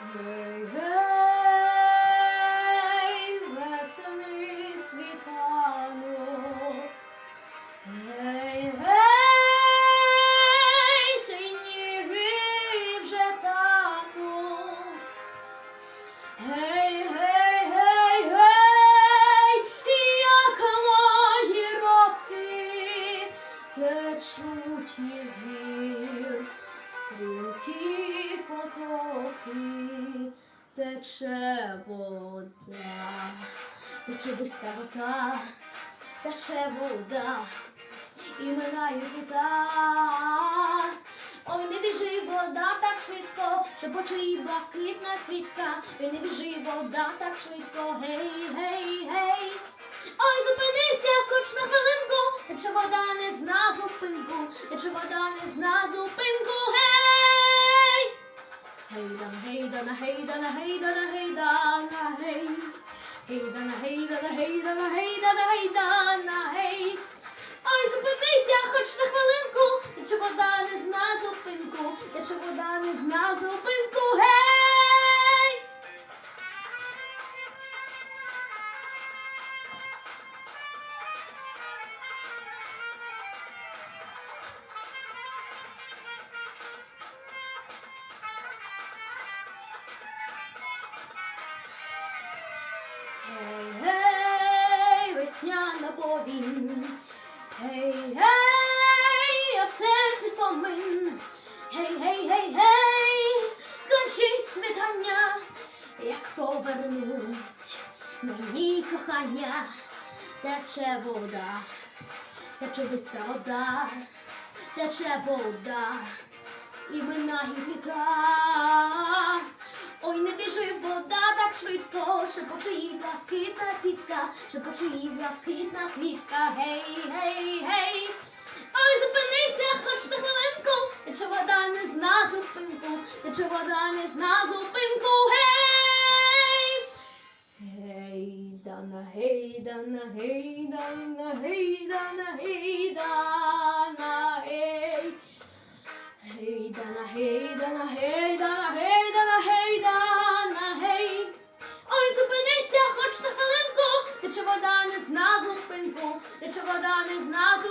Гей, гей, веселий світанок. Гей, гей, синіги вже тануть. Гей, гей, гей, гей, як мої роки течуть із гір, стрімкі потоки, тече вода, тече бистра вода, тече вода, і минають літа. Ой, не біжи вода так швидко, шепоче і блакитна квітка. Ой, не біжи вода так швидко, гей, гей, гей. Ой, зупинися хоч на хвилинку, тече вода не зна зупинку, тече вода не зна зупинку, гейдана, гейдана, гейдана, гейдана, гей. Гейдана, гейдана, гейдана, гейдана, гейдана, гей. Ой, зупинися хоч на хвилинку, тече вода не зна зупинку, тече вода не зна зупинку, гей! Весняна повінь. Гей, гей, а в серці спомин. Гей, гей, гей, гей, скажіть світання, як повернуть мені кохання, тече вода, тече бистра вода, тече вода, і літа. Ой, швидко, шепоче їй блакитна квітка, шепоче їй блакитна квітка, гей, гей, гей. Ой, зупинися хоч на хвилинку, тече вода не зна зупинку, тече вода не зна зупинку, гей. Гей, дана, гей, дана, гей, дана, гей, дана, гей, дана. Гей, гей, дана, гей, дана, гей, дана, гей, на хвилинку, тече вода не з нас тече